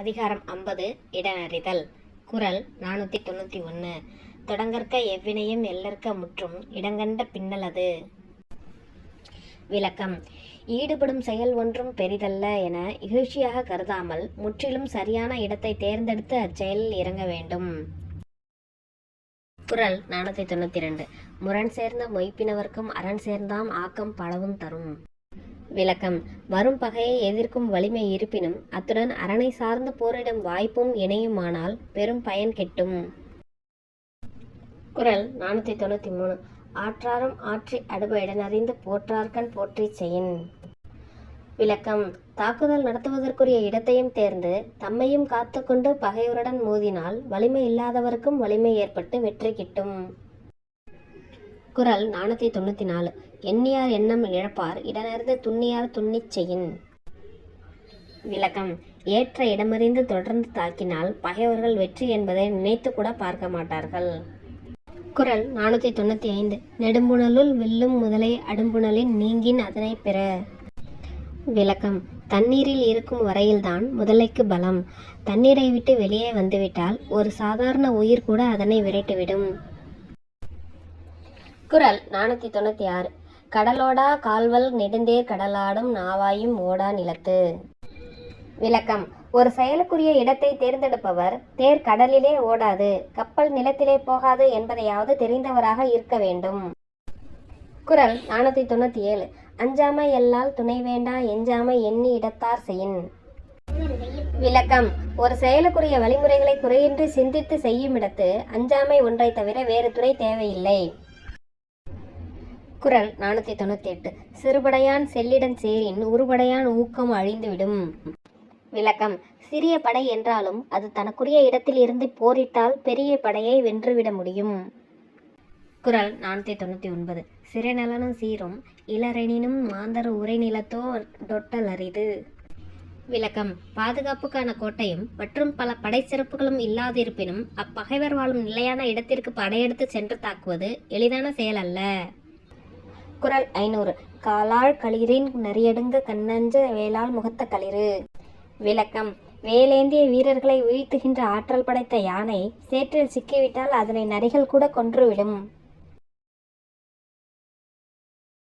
அதிகாரம் ஐம்பது இடனறிதல். குரல் நானூற்றி தொண்ணூற்றி ஒன்று தொடங்கற்க எவ்வினையும் எல்லற்க முற்றும் இடங்கண்ட பின்னலது விளக்கம். ஈடுபடும் செயல் ஒன்றும் பெரிதல்ல என இகழ்ச்சியாக கருதாமல் முற்றிலும் சரியான இடத்தை தேர்ந்தெடுத்து அச்செயலில் இறங்க வேண்டும். குரல் நானூற்றி தொண்ணூற்றி ரெண்டு. முரண் சேர்ந்த மொய்ப்பினவர்க்கும் அரண் சேர்ந்தாம் ஆக்கம் பலவும் தரும். விளக்கம். வரும் பகையை எதிர்க்கும் வலிமை இருப்பினும் அத்துடன் அரணை சார்ந்து போரிடும் வாய்ப்பும் இணையுமானால் பெரும் பயன் கிட்டும். குரல் நானூற்றி தொண்ணூற்றி மூணு. ஆற்றாரும் ஆற்றி அடுப அறிந்து போற்றார்கண் போற்றி செயின் விளக்கம். தாக்குதல் நடத்துவதற்குரிய இடத்தையும் தேர்ந்து தம்மையும் காத்துக்கொண்டு பகையுருடன் மோதினால் வலிமை இல்லாதவருக்கும் வலிமை ஏற்பட்டு வெற்றி கிட்டும். குரல் நானூற்றி தொண்ணூற்றி நாலு. எண்ணியார் எண்ணம் இழப்பார். இடனறிந்து துண்ணியார் துண்ணிச் செய்யின். விளக்கம். ஏற்ற இடமறிந்து தொடர்ந்து தாக்கினால் பகைவர்கள் வெற்றி என்பதை நினைத்து கூட பார்க்க மாட்டார்கள். குரல் நானூற்றி தொண்ணூற்றி ஐந்து. நெடும்புணலுள் வெல்லும் முதலை அடும்புணலின் நீங்கின் அதனை பெற. விளக்கம். தண்ணீரில் இருக்கும் வரையில்தான் முதலைக்கு பலம். தண்ணீரை விட்டு வெளியே வந்துவிட்டால் ஒரு சாதாரண உயிர் கூட அதனை விரட்டிவிடும். குரல் நானூற்றி தொண்ணூற்றி ஆறு. கடலோடா கால்வல் நெடுந்தேர் கடலாடும் நாவாயும் ஓடா நிலத்து. விளக்கம். ஒரு செயலுக்குரிய இடத்தை தேர்ந்தெடுப்பவர் தேர் கடலிலே ஓடாது கப்பல் நிலத்திலே போகாது என்பதையாவது தெரிந்தவராக இருக்க வேண்டும். குரல் நானூற்றி தொண்ணூற்றி ஏழு. அஞ்சாமை எல்லால் துணை வேண்டா எஞ்சாமை எண்ணி இடத்தார் செய்யின் விளக்கம். ஒரு செயலுக்குரிய வழிமுறைகளை குறையின்றி சிந்தித்து செய்யும் இடத்து அஞ்சாமை ஒன்றை தவிர வேறு துணை தேவையில்லை. குரல் நானூற்றி தொண்ணூற்றி எட்டு சிறுபடையான் செல்லிடன் சேரின் உருபடையான் ஊக்கம் அழிந்துவிடும். விளக்கம். சிறிய படை என்றாலும் அது தனக்குரிய இடத்தில் இருந்து போரிட்டால் பெரிய படையை வென்றுவிட முடியும். குரல் நானூற்றி தொண்ணூற்றி ஒன்பது சிறைநலனும் சீரும் இளரெனினும் மாந்தர் உரை நிலத்தோ டொட்டல் அரிது. விளக்கம். பாதுகாப்புக்கான கோட்டையும் மற்றும் பல படை சிறப்புகளும் இல்லாதிருப்பினும் அப்பகைவர் வாழும் நிலையான இடத்திற்கு படையெடுத்து சென்று தாக்குவது எளிதான செயல் அல்ல திருக்குறள் ஐநூறு. காலாள் களிரின் நரியடுங்க கண்ணஞ்ச வேளாள் முகத்த களிறு. விளக்கம். வேலேந்திய வீரர்களை வீழ்த்துகின்ற ஆற்றல் படைத்த யானை சேற்றில் சிக்கிவிட்டால் அதனை நரிகள் கூட கொன்றுவிடும்.